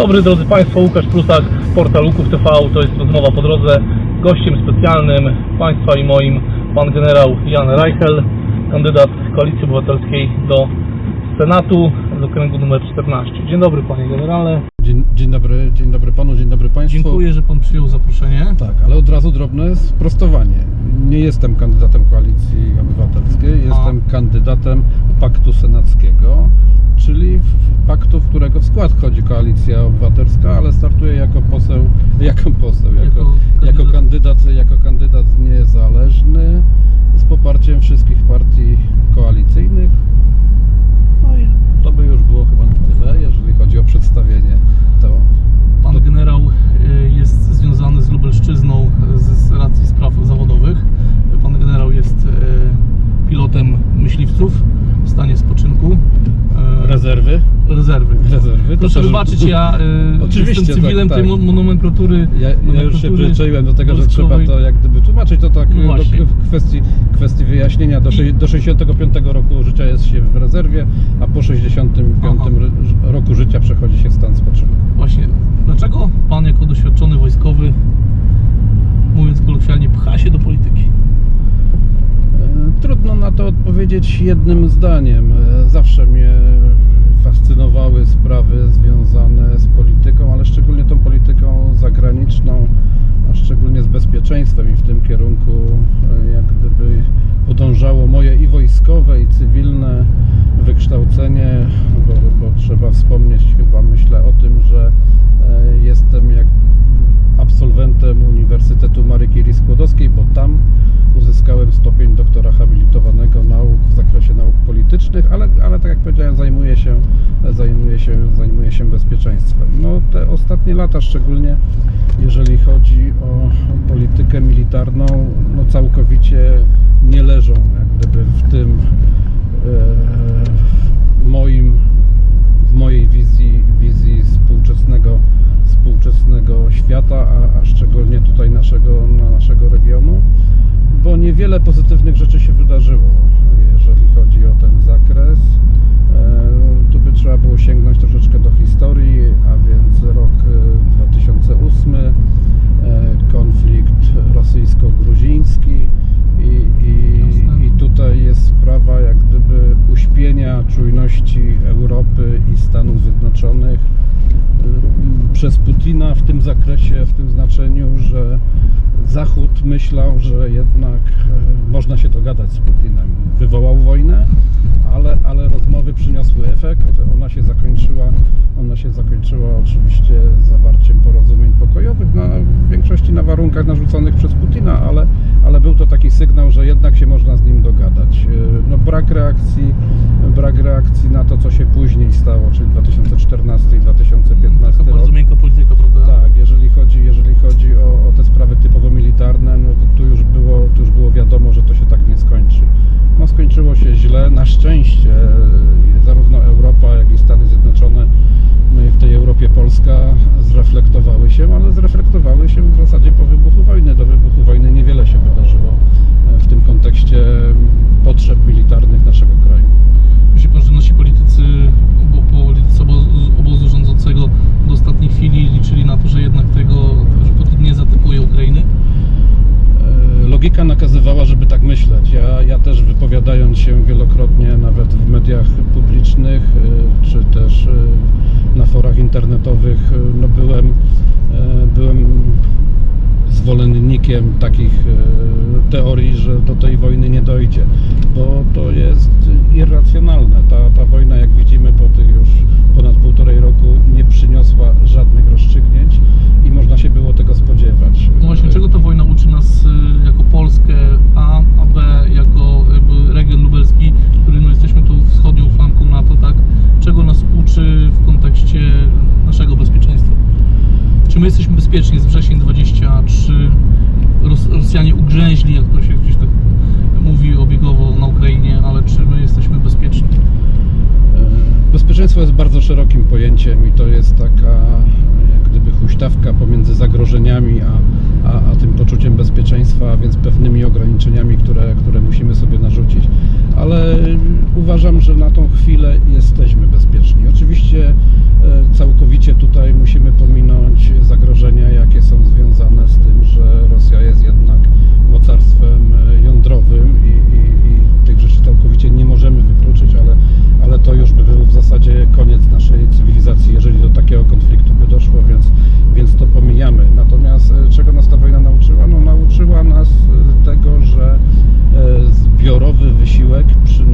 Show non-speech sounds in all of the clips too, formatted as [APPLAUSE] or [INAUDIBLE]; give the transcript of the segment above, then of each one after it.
Dobry drodzy Państwo, Łukasz Prusak, portal Łuków TV, to jest rozmowa po drodze. Gościem specjalnym Państwa i moim Pan Generał Jan Reichel, kandydat Koalicji Obywatelskiej do Senatu z okręgu numer 14. Dzień dobry Panie Generale. Dzień, dobry, dzień dobry panu, dzień dobry państwu. Dziękuję, że Pan przyjął zaproszenie. Tak, ale od razu drobne sprostowanie. Nie jestem kandydatem koalicji obywatelskiej, jestem kandydatem paktu senackiego, czyli paktu, w którego w skład wchodzi koalicja obywatelska, ale startuję jako poseł, [LAUGHS] jako poseł, jako, Jako jako, kandydat. kandydat, jako kandydat niezależny z poparciem wszystkich partii koalicyjnych. No i to by już było chyba na tyle, jeżeli chodzi o przedstawienie. To Generał y, jest związany z Lubelszczyzną z, racji spraw zawodowych. Pan Generał jest y, pilotem myśliwców w stanie spoczynku. y, rezerwy. rezerwy. Rezerwy. to Proszę też- wybaczyć, ja Oczywiście, jestem cywilem tak, tej tak. mo- nomenklatury. Ja, ja już się przyzwyczaiłem do tego, że trzeba to jak gdyby tłumaczyć, to tak No do w kwestii, kwestii wyjaśnienia. Do, do 65 roku życia jest się w rezerwie, a po 65 Aha. roku życia przechodzi się w stan spoczynku. Właśnie, dlaczego pan jako doświadczony wojskowy, mówiąc kolokwialnie, pcha się do polityki? E, Trudno na to odpowiedzieć jednym zdaniem. E, Zawsze mnie fascynowały sprawy związane z polityką, ale szczególnie tą polityką zagraniczną, a szczególnie z bezpieczeństwem i w tym kierunku e, jak gdyby podążało moje i wojskowe i cywilne wykształcenie, bo, bo trzeba wspomnieć chyba myślę o tym, że e, jestem jak absolwentem Uniwersytetu Marii Curie Skłodowskiej, bo tam uzyskałem stopień doktora habilitowanego nauk w zakresie nauk politycznych, ale, ale tak jak powiedziałem, zajmuję się, zajmuję się, zajmuję się bezpieczeństwem. No, te ostatnie lata szczególnie, jeżeli chodzi o politykę militarną, no całkowicie nie leżą jak gdyby w tym e, moim w mojej wizji, wizji współczesnego, współczesnego świata, a, a szczególnie tutaj naszego, na naszego regionu, bo niewiele pozytywnych rzeczy się wydarzyło, jeżeli chodzi o ten zakres. E, Tu by trzeba było sięgnąć troszeczkę do historii, a więc rok e, 2008, e, konflikt rosyjsko-gruziński. I, i, i tutaj jest sprawa jak gdyby uśpienia czujności Europy i Stanów Zjednoczonych przez Putina w tym zakresie, w tym znaczeniu, że Zachód myślał, że jednak e, można się dogadać z Putinem. Wywołał wojnę, ale, ale rozmowy przyniosły efekt. Ona się zakończyła, ona się zakończyła oczywiście zawarciem porozumień pokojowych, na, w większości na warunkach narzuconych przez Putina, ale, ale był to taki sygnał, że jednak się można z nim dogadać. E, No, brak reakcji, brak reakcji na to, co się później stało, czyli 2014 i 2015 Taka bardzo miękka polityka, prawda? Tak, jeżeli chodzi, jeżeli chodzi o, o te sprawy typowo militarne, no to tu już, było, tu już było wiadomo, że to się tak nie skończy. No skończyło się źle, na szczęście e, zarówno Europa, jak i Stany Zjednoczone, no i w tej Europie Polska zreflektowały się, ale zreflektowały się w zasadzie po wybuchu wojny. Do wybuchu wojny niewiele się wydarzyło e, w tym kontekście potrzeb militarnych naszego kraju. Myśli pan, że nasi politycy, obo, politycy obozu, obozu rządzącego do ostatniej chwili liczyli na to, że jednak tego, że Putin nie zaatakuje Ukrainy? E, Logika nakazywała, żeby tak myśleć. Ja, ja też wypowiadając się wielokrotnie, nawet w mediach publicznych, e, czy też e, na forach internetowych, no byłem, byłem zwolennikiem takich teorii, że do tej wojny nie dojdzie, bo to jest irracjonalne. Ta, ta wojna, jak widzimy po tych już ponad półtorej roku, nie przyniosła żadnych rozstrzygnięć i można się było tego spodziewać. No właśnie, czego ta wojna uczy nas y, jako Polskę A, a B jako region lubelski, który no jesteśmy tu wschodnią flanką NATO, tak? Czego nas uczy w kontekście naszego bezpieczeństwa? Czy my jesteśmy bezpieczni? Jest wrzesień 23, Ros Rosjanie ugrzęźli, jak Hasło jest bardzo szerokim pojęciem i to jest taka jak gdyby huśtawka pomiędzy zagrożeniami a, a, a tym poczuciem bezpieczeństwa, a więc pewnymi ograniczeniami, które, które musimy sobie narzucić. Ale uważam, że na tą chwilę jesteśmy bezpieczni. Oczywiście e, całkowicie tutaj musimy pominąć zagrożenia, jakie są związane z tym, że Rosja jest zasadzie koniec naszej cywilizacji, jeżeli do takiego konfliktu by doszło, więc, więc to pomijamy. Natomiast e, czego nas ta wojna nauczyła? No, nauczyła nas e, tego, że e, zbiorowy wysiłek przy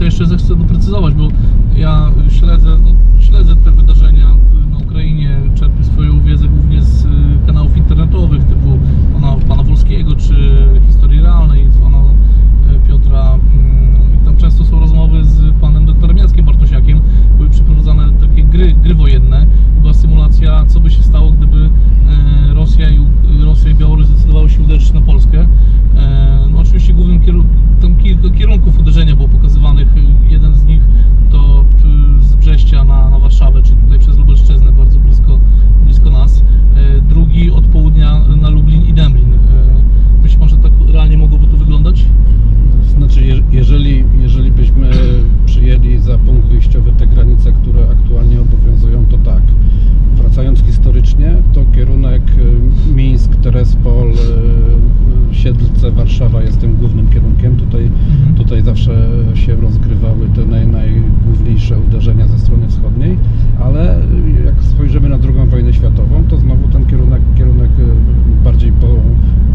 to jeszcze chcę doprecyzować, bo ja śledzę, no, śledzę te wydarzenia na Ukrainie, czerpię swoją wiedzę głównie z y, kanałów internetowych typu pana, pana Wolskiego czy Historii Realnej, pana y, Piotra. mm, I tam często są rozmowy z panem doktorem Jackiem Bartosiakiem. Były przeprowadzane takie gry, gry wojenne. I Była symulacja, co by się stało, gdyby e, Rosja i, U- Rosja i Białoruś zdecydowały się uderzyć na Polskę. E, No oczywiście głównym kierunku, tam kilka kierunków uderzenia było pokazywanych. Jeden z nich to y, z Brześcia na, na Warszawę, czy tutaj przez Lubelszczyznę, bardzo blisko, blisko nas. E, Drugi od południa na Lublin i Demblin. E, Myśli pan, że tak realnie mogłoby to wyglądać? Znaczy, je- jeżeli, jeżeli byśmy przyjęli za punkt wyjściowy te granice, które aktualnie obowiązują, to tak. Wracając historycznie, to kierunek y, Mińsk, Terespol, y, y, Warszawa jest tym głównym kierunkiem. Tutaj, Mhm. tutaj zawsze się rozgrywały te naj, najgłówniejsze uderzenia ze strony wschodniej, ale y, jak spojrzymy na II wojnę światową, to znowu ten kierunek, kierunek y, bardziej po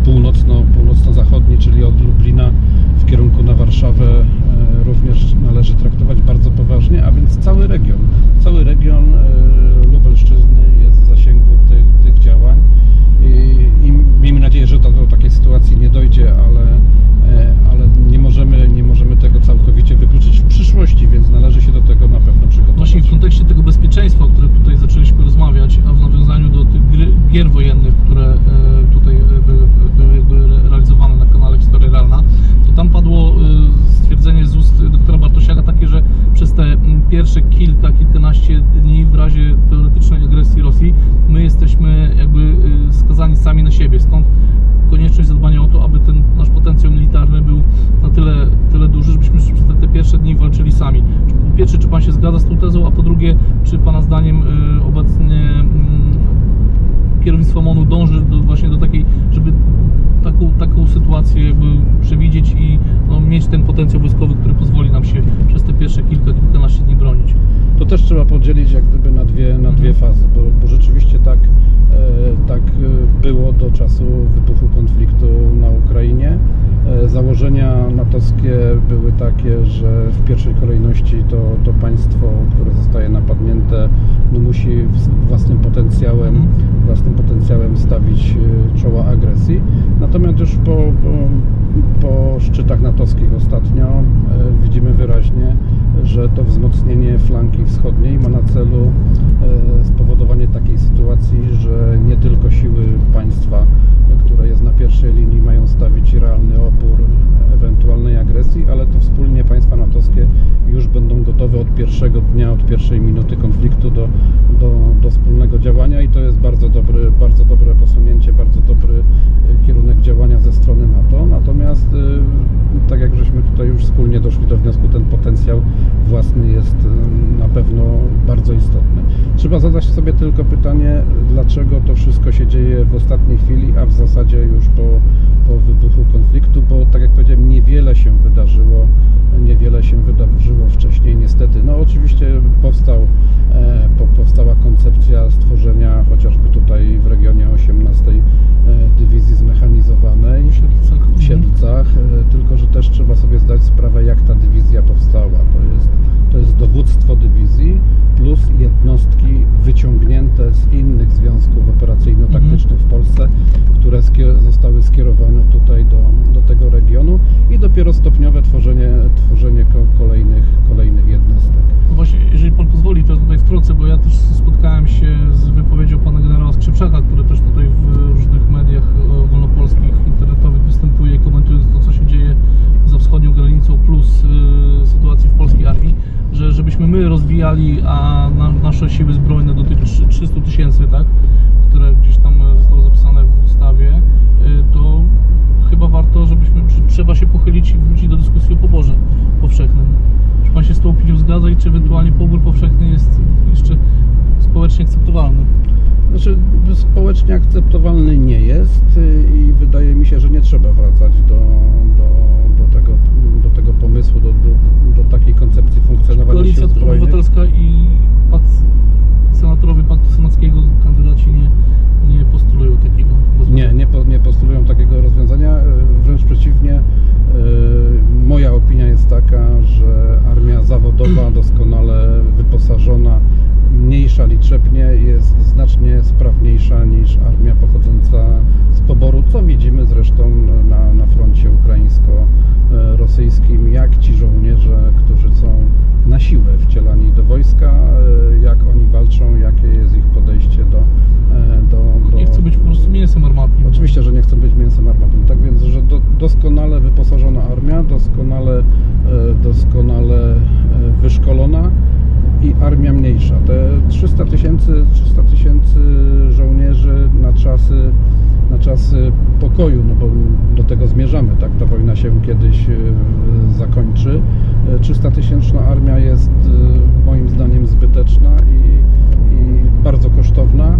północno, północno-zachodni, czyli od Lublina w kierunku na Warszawę e, również należy traktować bardzo poważnie, a więc cały region, cały region konieczność zadbania o to, aby ten nasz potencjał militarny był na tyle, tyle duży, żebyśmy przez te, te pierwsze dni walczyli sami. Czy, po pierwsze, czy Pan się zgadza z tą tezą, a po drugie, czy Pana zdaniem y, obecnie y, kierownictwo MONU dąży do, właśnie do takiej, żeby taką, taką sytuację jakby przewidzieć i no, mieć ten potencjał wojskowy, który pozwoli nam się przez te pierwsze kilka, kilkanaście dni bronić. To też trzeba podzielić jak gdyby na dwie, na dwie fazy, bo, bo rzeczywiście tak, tak e, było do czasu wybuchu konfliktu na Ukrainie. E, założenia natowskie były takie, że w pierwszej kolejności to, to państwo, które zostaje napadnięte, no musi własnym potencjałem, własnym potencjałem stawić e, czoła agresji. Natomiast już po, po, po szczytach natowskich ostatnio e, widzimy wyraźnie, że to wzmocnienie flanki wschodniej ma na celu e, spowodowanie takiej sytuacji, że nie tylko siły państwa, które jest na pierwszej linii, mają stawić realny opór ewentualnej agresji, ale to wspólnie państwa natowskie już będą gotowe od pierwszego dnia, od pierwszej minuty konfliktu do, do, do wspólnego działania i to jest bardzo dobry, bardzo dobre posunięcie, bardzo dobry e, kierunek działania ze strony NATO. Natomiast e, tak jak żeśmy tutaj już wspólnie doszli do wniosku, ten potencjał własny jest e, na pewno bardzo istotny. Trzeba zadać sobie tylko pytanie, dlaczego to wszystko się dzieje w ostatniej chwili, a w zasadzie już po, po wybuchu konfliktu, bo tak jak powiedziałem, niewiele się wydarzyło, niewiele się wydarzyło wcześniej. Niestety. No oczywiście powstał, e, po, powstała koncepcja stworzenia chociażby tutaj w regionie 18 e, Dywizji Zmechanizowanej W Siedlcach. Siedlcach, e, tylko że też trzeba sobie zdać sprawę, jak ta dywizja powstała. To jest, to jest dowództwo dywizji plus jednostki wyciągnięte z innych związków operacyjno-taktycznych w Polsce, które zostały skierowane tutaj do, do tego regionu i dopiero stopniowe tworzenie, tworzenie ko- kolejnych, kolejnych jednostek. No właśnie, jeżeli pan pozwoli, wtrącę, bo ja też spotkałem się z wypowiedzią pana generała Skrzypczaka, który też tutaj w różnych mediach ogólnopolskich, internetowych występuje, komentując to, co się dzieje za wschodnią granicą, plus y, sytuacji w polskiej armii, że żebyśmy my rozwijali a na, nasze siły zbrojne do tych trzy- 300 tysięcy, tak, które gdzieś tam zostało zapisane w ustawie, y, to chyba warto, żebyśmy, trzeba się pochylić i wrócić do dyskusji o poborze powszechnym. Pan się z tą opinią zgadza i czy ewentualnie pobór powszechny jest jeszcze społecznie akceptowalny? Znaczy, społecznie akceptowalny nie jest y, i wydaje mi się, że nie trzeba wracać do, do, tego, do tego pomysłu, do, do, do takiej koncepcji funkcjonowania Koalicja sił zbrojnych. Obywatelska i pakt, senatorowie Paktu Senackiego, kandydaci nie, nie postulują takiego Nie, rozwiązania. nie, po, nie postulują takiego rozwiązania. e, Wręcz przeciwnie, e, moja opinia jest taka, że armia zawodowa, doskonale wyposażona, mniejsza liczebnie, jest znacznie sprawniejsza niż armia pochodząca z poboru, co widzimy zresztą na, na froncie ukraińsko-rosyjskim, jak ci żołnierze, którzy są na siłę wcielani do wojska, e, jak oni walczą, jakie jest ich podejście do, e, do, do Nie chcę być po prostu mięsem armatnim. Oczywiście, że nie chcę być mięsem armatnym. Tak więc, że do, doskonale wyposażona armia, doskonale, e, doskonale e, wyszkolona i armia mniejsza. Te 300 tysięcy 300 tysięcy żołnierzy na czasy, na czasy pokoju, no bo do tego zmierzamy, tak? Ta wojna się kiedyś e, zakończy. E, 300 tysięczna armia jest moim zdaniem zbyteczna i, i bardzo kosztowna.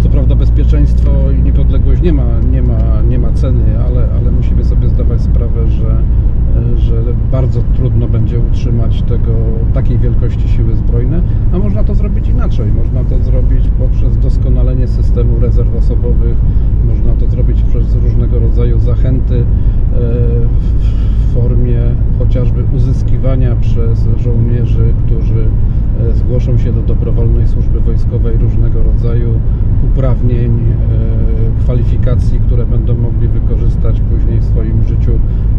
Co prawda bezpieczeństwo i niepodległość nie ma, nie ma, nie ma ceny, ale, ale musimy sobie zdawać sprawę, bardzo trudno będzie utrzymać tego, takiej wielkości siły zbrojne, a można to zrobić inaczej. Można to zrobić poprzez doskonalenie systemu rezerw osobowych, można to zrobić przez różnego rodzaju zachęty e, w formie chociażby uzyskiwania przez żołnierzy, którzy zgłoszą się do dobrowolnej służby wojskowej różnego rodzaju uprawnień, e, kwalifikacji, które będą mogli wykorzystać później w swoim życiu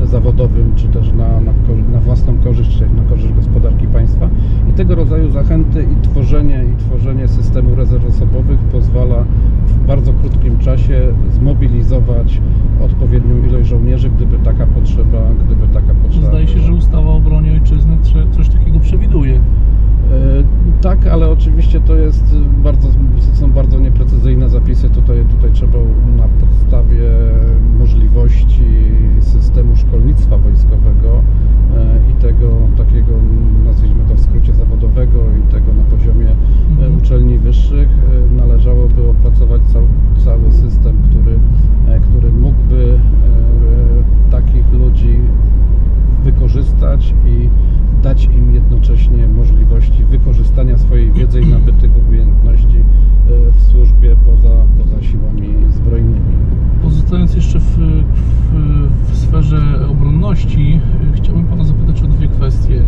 zawodowym, czy też na, na, na własną korzyść, czy na korzyść gospodarki państwa. I tego rodzaju zachęty i tworzenie, i tworzenie systemu rezerw osobowych pozwala w bardzo krótkim czasie zmobilizować odpowiednią ilość żołnierzy, gdyby taka potrzeba, gdyby taka potrzeba Zdaje się, była. że ustawa o obronie ojczyzny coś takiego przewiduje. E, Tak, ale oczywiście to jest bardzo, są bardzo nieprecyzyjne zapisy. Tutaj, tutaj trzeba na podstawie możliwości systemu szkolnictwa wojskowego e, i tego takiego, nazwijmy to w skrócie zawodowego i tego na poziomie e, Mhm. uczelni wyższych należałoby opracować cał, cały system, który, który mógłby takich ludzi Pozostając jeszcze w, w, w sferze obronności, y, chciałbym Pana zapytać o dwie kwestie. Y,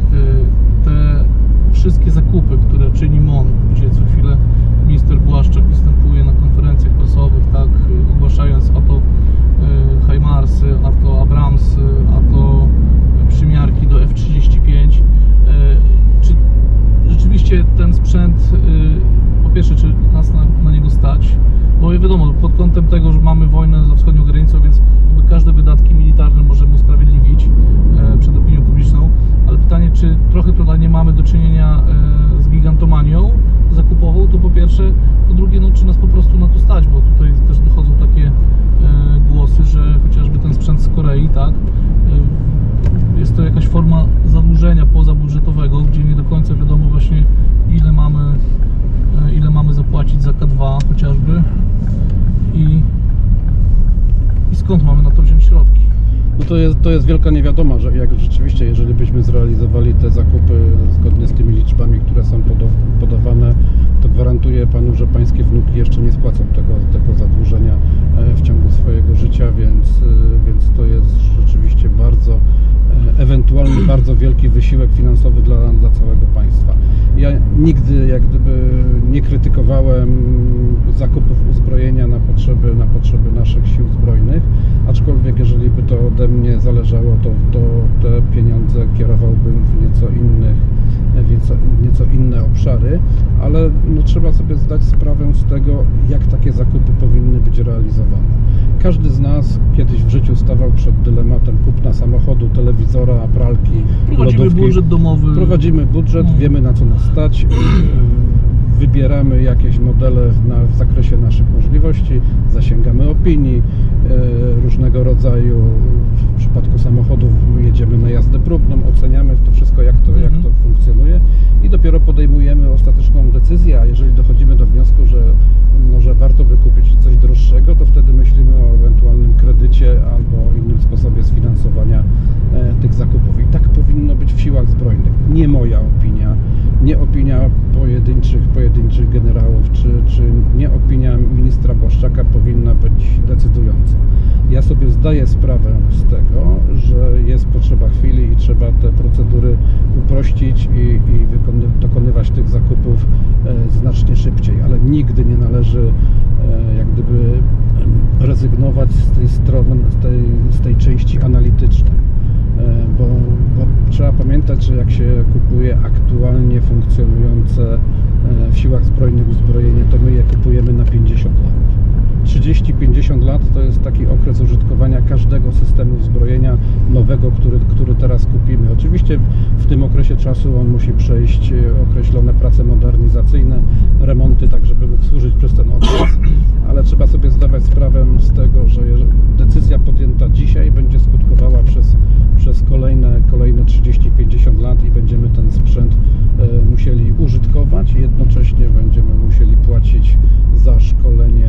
Te wszystkie zakupy, które czyni MON, gdzie co chwilę minister Błaszczak występuje na konferencjach prasowych, tak, y, ogłaszając a to y, Hajmarsy, a to Abramsy, a to przymiarki do F-35. y, Czy rzeczywiście ten sprzęt, po pierwsze, czy nas na, na stać? Bo wiadomo, pod kątem tego, że mamy wojnę za wschodnią granicą, więc jakby każde wydatki militarne możemy usprawiedliwić e, przed opinią publiczną, ale pytanie, czy trochę tutaj nie mamy do czynienia e, z gigantomanią zakupową, to po pierwsze, po drugie, no, czy nas po prostu na to stać, bo tutaj też dochodzą takie e, głosy, że chociażby ten sprzęt z Korei, tak, jest to jakaś forma zadłużenia pozabudżetowego, gdzie nie do końca wiadomo właśnie ile mamy, ile mamy zapłacić za K2 chociażby i, i skąd mamy na to wziąć środki. No to jest, to jest wielka niewiadoma, że jak rzeczywiście, jeżeli byśmy zrealizowali te zakupy zgodnie z tymi liczbami, które są podawane, to gwarantuję panu, że pańskie wnuki jeszcze nie spłacą tego, tego zadłużenia e, w ciągu swojego życia, więc, e, więc to jest rzeczywiście bardzo, e, ewentualnie [CLEARS THROAT] bardzo wielki wysiłek finansowy dla, dla całego państwa. Ja nigdy jak gdyby nie krytykowałem zakupów uzbrojenia na potrzeby, na potrzeby naszych sił zbrojnych, aczkolwiek jeżeli by to ode mnie zależało, to, to te pieniądze kierowałbym w nieco innych, nieco, nieco inne obszary, ale no, trzeba sobie zdać sprawę z tego, jak takie zakupy powinny być realizowane. Każdy z nas kiedyś w życiu stawał przed dylematem kupna samochodu, telewizora, pralki, Prowadzimy lodówki. budżet domowy. Prowadzimy budżet, No. wiemy na co nas stać, [CLEARS THROAT] wybieramy jakieś modele w, na, w zakresie naszych możliwości, zasięgamy opinii e, różnego rodzaju. W przypadku samochodów jedziemy na jazdę próbną, oceniamy to wszystko, jak to, jak Mhm. to funkcjonuje i dopiero podejmujemy ostateczną decyzję, a jeżeli dochodzimy do wniosku, że może warto by kupić coś droższego, to wtedy myślimy o ewentualnym kredycie albo innym sposobie sfinansowania e, tych zakupów. I tak powinno być w siłach zbrojnych. Nie moja opinia, nie opinia pojedynczych, pojedynczych generałów, czy, czy nie opinia ministra Błaszczaka powinna być decydująca. Ja sobie zdaję sprawę z tego, że jest potrzeba chwili i trzeba te procedury uprościć i, i wykony, dokonywać tych zakupów e, znacznie szybciej, ale nigdy nie należy e, jak gdyby rezygnować z tej strony, z tej, z tej części analitycznej. E, Bo, bo trzeba pamiętać, że jak się kupuje aktualnie funkcjonujące w siłach zbrojnych uzbrojenie, to my je kupujemy na 50 lat. 30-50 lat to jest taki okres użytkowania każdego systemu zbrojenia nowego, który, który teraz kupimy. Oczywiście w tym okresie czasu on musi przejść e, określone prace modernizacyjne, remonty, tak żeby mógł służyć przez ten okres, ale trzeba sobie zdawać sprawę z tego, że decyzja podjęta dzisiaj będzie skutkowała przez, przez kolejne, kolejne 30-50 lat i będziemy ten sprzęt musieli użytkować i jednocześnie będziemy musieli płacić za szkolenie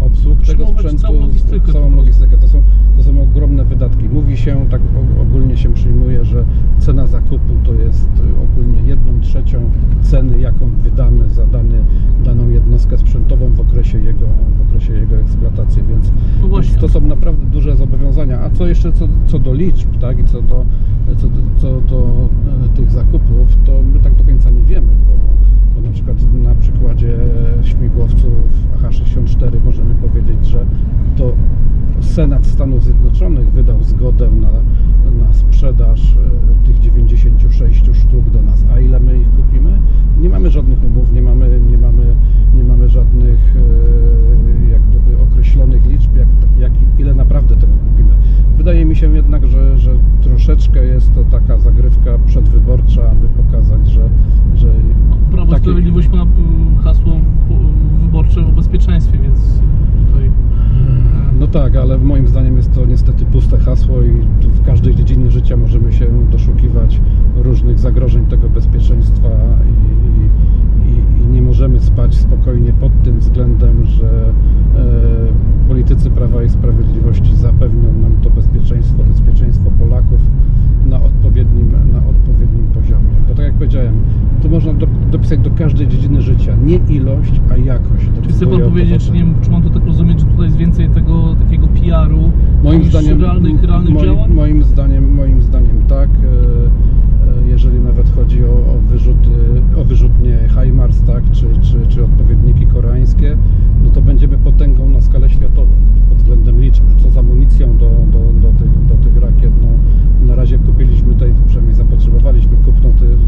e, obsług tego Utrzymywać sprzętu, całą logistykę całą logistykę. To są, to są ogromne wydatki. Mówi się, tak ogólnie się przyjmuje, że cena zakupu to jest e, ogólnie jedną trzecią ceny, jaką wydamy za dany, daną jednostkę sprzętową w okresie jego, w okresie jego eksploatacji, więc, No więc to są naprawdę duże zobowiązania. A co jeszcze co, co do liczb, tak, i co do, co do, co do e, tych zakupów, to my tak do końca nie wiemy, bo, bo na przykład na przykładzie śmigłowców AH-64 możemy powiedzieć, że to Senat Stanów Zjednoczonych wydał zgodę na, na sprzedaż e, tych 96 sztuk do nas. A ile my ich kupimy? Nie mamy żadnych umów, nie mamy, nie mamy, nie mamy żadnych e, jak gdyby określonych liczb, jak, jak, ile naprawdę tego kupimy. Wydaje mi się jednak, że, że troszeczkę jest to taka zagrywka przedwyborcza, aby pokazać, że, że Prawo takie- Sprawiedliwość ma y, hasło wyborcze o bezpieczeństwie, więc tutaj... No tak, ale moim zdaniem jest to niestety puste hasło i w każdej dziedzinie życia możemy się doszukiwać różnych zagrożeń tego bezpieczeństwa i, i, i nie możemy spać spokojnie pod tym względem, że e, politycy Prawa i Sprawiedliwości zapewnią nam to bezpieczeństwo, bezpieczeństwo Polaków na odpowiednim, na odpowiednim poziomie. Bo tak jak powiedziałem, to można do, dopisać do każdej dziedziny życia. Nie ilość, a jakość. Czy chce Pan powiedzieć, powodzeniu. nie czy mam to tak rozumieć, że tutaj jest więcej tego takiego PR-u Moim niż zdaniem, realnych, realnych moim, działań? moim zdaniem, moim zdaniem tak. E, jeżeli nawet chodzi o, o, wyrzut, y, o wyrzutnie HIMARS, tak, czy, czy, czy odpowiedniki koreańskie, no to będziemy potęgą na skalę światową pod względem liczby. Co z amunicją do, do, do, tych, do tych rakiet? No, na razie kupiliśmy tutaj, przynajmniej zapotrzebowaliśmy kupną tych